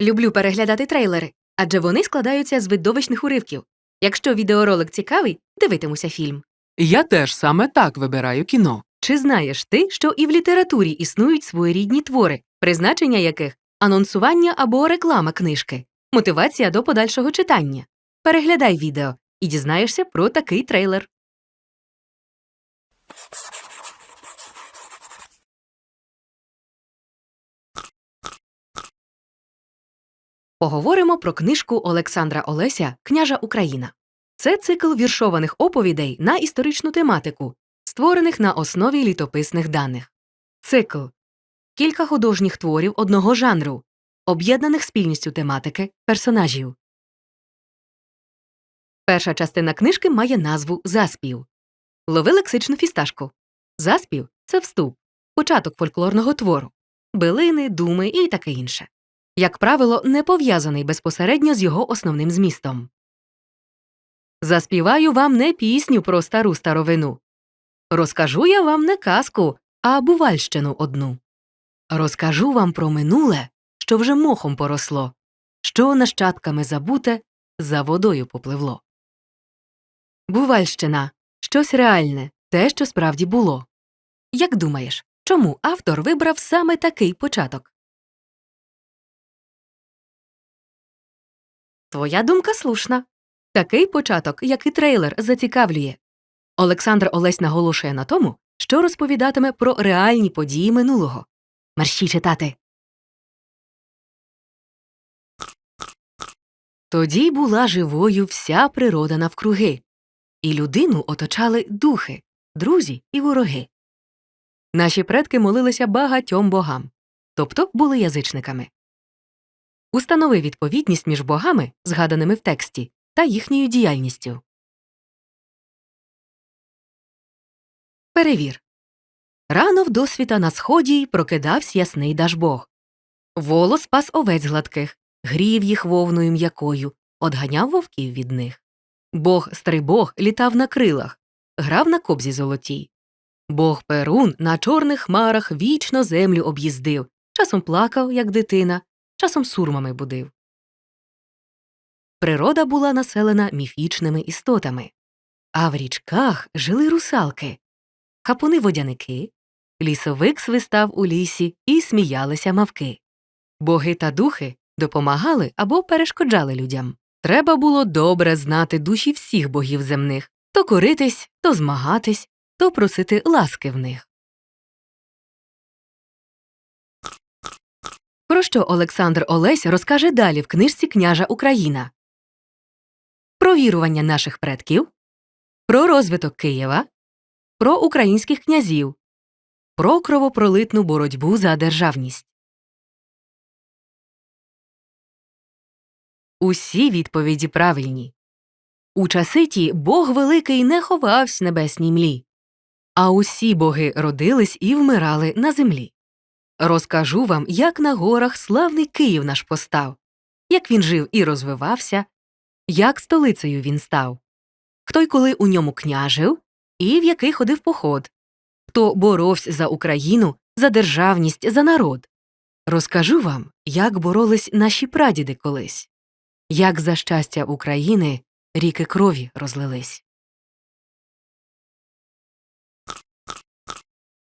Люблю переглядати трейлери, адже вони складаються з видовищних уривків. Якщо відеоролик цікавий, дивитимуся фільм. Я теж саме так вибираю кіно. Чи знаєш ти, що і в літературі існують своєрідні твори, призначення яких анонсування або реклама книжки, мотивація до подальшого читання? Переглядай відео і дізнаєшся про такий трейлер. Поговоримо про книжку Олександра Олеся Княжа Україна. Це цикл віршованих оповідей на історичну тематику, створених на основі літописних даних. Цикл кілька художніх творів одного жанру, об'єднаних спільністю тематики, персонажів. Перша частина книжки має назву Заспів. Лови лексичну фісташку. Заспів це вступ, початок фольклорного твору, билини, думи і таке інше. Як правило, не пов'язаний безпосередньо з його основним змістом. Заспіваю вам не пісню про стару старовину. Розкажу я вам не казку, а бувальщину одну. Розкажу вам про минуле, що вже мохом поросло, що нащадками забуте за водою попливло. Бувальщина щось реальне, те, що справді було. Як думаєш, чому автор вибрав саме такий початок? Твоя думка слушна. Такий початок, як і трейлер, зацікавлює. Олександр Олесь наголошує на тому, що розповідатиме про реальні події минулого. Мерщій читати. Тоді була живою вся природа навкруги, і людину оточали духи, друзі і вороги. Наші предки молилися багатьом богам, тобто були язичниками. Установи відповідність між богами, згаданими в тексті, та їхньою діяльністю. Перевір. Рано вдосвіта на сході прокидавсь ясний Дажбог. Волос пас овець гладких, грів їх вовною м'якою, одганяв вовків від них. Бог стрибог літав на крилах, грав на кобзі золотій. Бог Перун на чорних хмарах вічно землю об'їздив, часом плакав, як дитина, часом сурмами будив. Природа була населена міфічними істотами, а в річках жили русалки, хапуни водяники, лісовик свистав у лісі і сміялися мавки. Боги та духи допомагали або перешкоджали людям. Треба було добре знати душі всіх богів земних то коритись, то змагатись, то просити ласки в них. Про що Олександр Олесь розкаже далі в книжці Княжа Україна про вірування наших предків, про розвиток Києва, про українських князів, про кровопролитну боротьбу за державність. Усі відповіді правильні. У часи ті Бог Великий не ховавсь небесній млі, а усі боги родились і вмирали на землі. Розкажу вам, як на горах славний Київ наш постав, як він жив і розвивався, як столицею він став, хто й коли у ньому княжив, і в який ходив поход, хто боровся за Україну, за державність, за народ. Розкажу вам, як боролись наші прадіди колись, як за щастя України ріки крові розлились.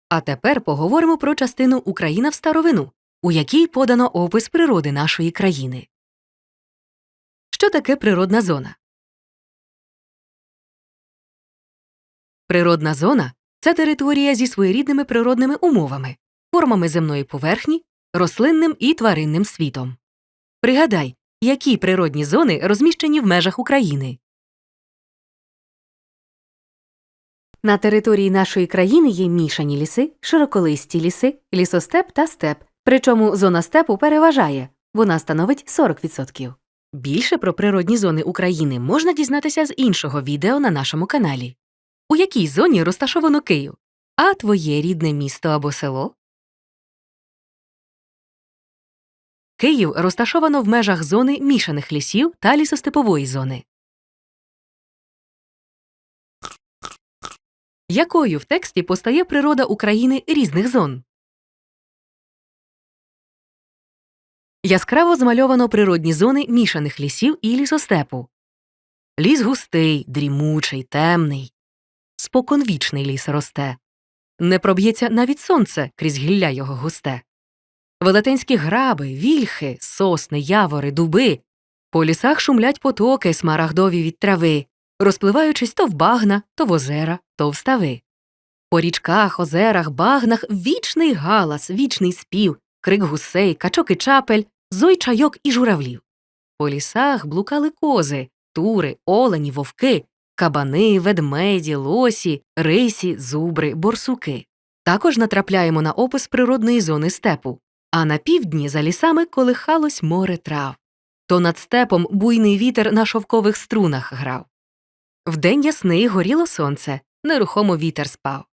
А тепер поговоримо про частину Україна в старовину, у якій подано опис природи нашої країни. Що таке природна зона? Природна зона це територія зі своєрідними природними умовами, формами земної поверхні, рослинним і тваринним світом. Пригадай, які природні зони розміщені в межах України. На території нашої країни є мішані ліси, широколисті ліси, лісостеп та степ. Причому зона степу переважає вона становить 40%. Більше про природні зони України можна дізнатися з іншого відео на нашому каналі. У якій зоні розташовано Київ? А твоє рідне місто або село? Київ розташовано в межах зони мішаних лісів та лісостепової зони. Якою в тексті постає природа України різних зон? Яскраво змальовано природні зони мішаних лісів і лісостепу. Ліс густий, дрімучий, темний. Споконвічний ліс росте. Не проб'ється навіть сонце крізь гілля його густе. Велетенські граби, вільхи, сосни, явори, дуби. По лісах шумлять потоки смарагдові від трави, розпливаючись то в багна, то в озера, то в стави. По річках, озерах, багнах вічний галас, вічний спів, крик гусей, качок і чапель, зой чайок і журавлів. По лісах блукали кози, тури, олені, вовки, кабани, ведмеді, лосі, рисі, зубри, борсуки. Також натрапляємо на опис природної зони степу, а на півдні за лісами колихалось море трав. То над степом буйний вітер на шовкових струнах грав. Вдень ясний горіло сонце, нерухомо вітер спав.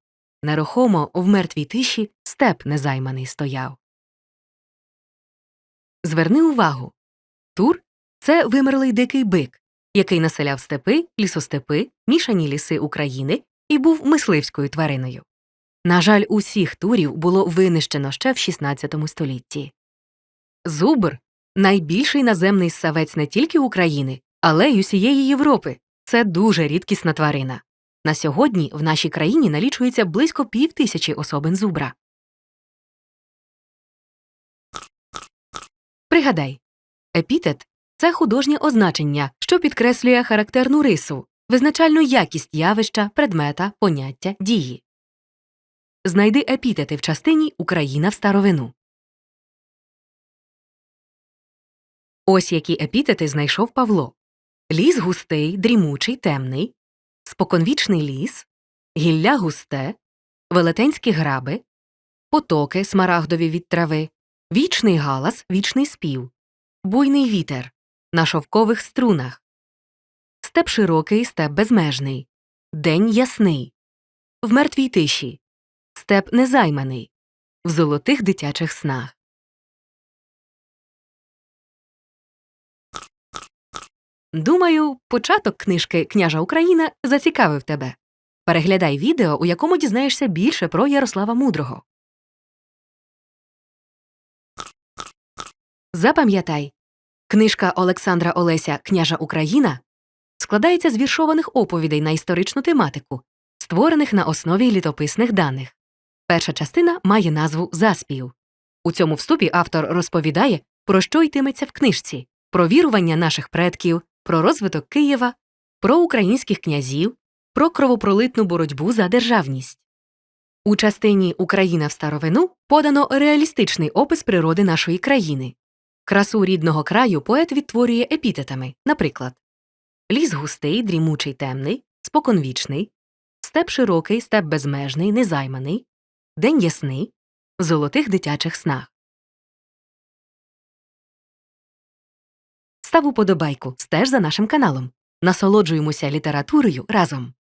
Нерухомо в мертвій тиші степ незайманий стояв. Зверни увагу Тур це вимерлий дикий бик, який населяв степи, лісостепи, мішані ліси України і був мисливською твариною. На жаль, усіх турів було винищено ще в 16 столітті. Зубр найбільший наземний ссавець не тільки України, але й усієї Європи. Це дуже рідкісна тварина. На сьогодні в нашій країні налічується близько пів тисячі особин зубра. Пригадай, епітет це художнє означення, що підкреслює характерну рису, визначальну якість явища, предмета, поняття, дії. Знайди епітети в частині Україна в старовину. Ось які епітети знайшов Павло. Ліс густий, дрімучий, темний, споконвічний ліс, гілля густе, велетенські граби, потоки смарагдові від трави, вічний галас, вічний спів, буйний вітер, на шовкових струнах, степ широкий, степ безмежний, день ясний, в мертвій тиші, степ незайманий, в золотих дитячих снах. Думаю, початок книжки Княжа Україна зацікавив тебе. Переглядай відео, у якому дізнаєшся більше про Ярослава Мудрого. Запам'ятай, книжка Олександра Олеся Княжа Україна складається з віршованих оповідей на історичну тематику, створених на основі літописних даних. Перша частина має назву Заспів. У цьому вступі автор розповідає, про що йтиметься в книжці, про вірування наших предків, про розвиток Києва, про українських князів, про кровопролитну боротьбу за державність. У частині Україна в старовину подано реалістичний опис природи нашої країни. Красу рідного краю поет відтворює епітетами, наприклад, ліс густий, дрімучий темний, споконвічний, степ широкий, степ безмежний, незайманий, день ясний, золотих дитячих снах. Став уподобайку, стеж за нашим каналом. Насолоджуємося літературою разом.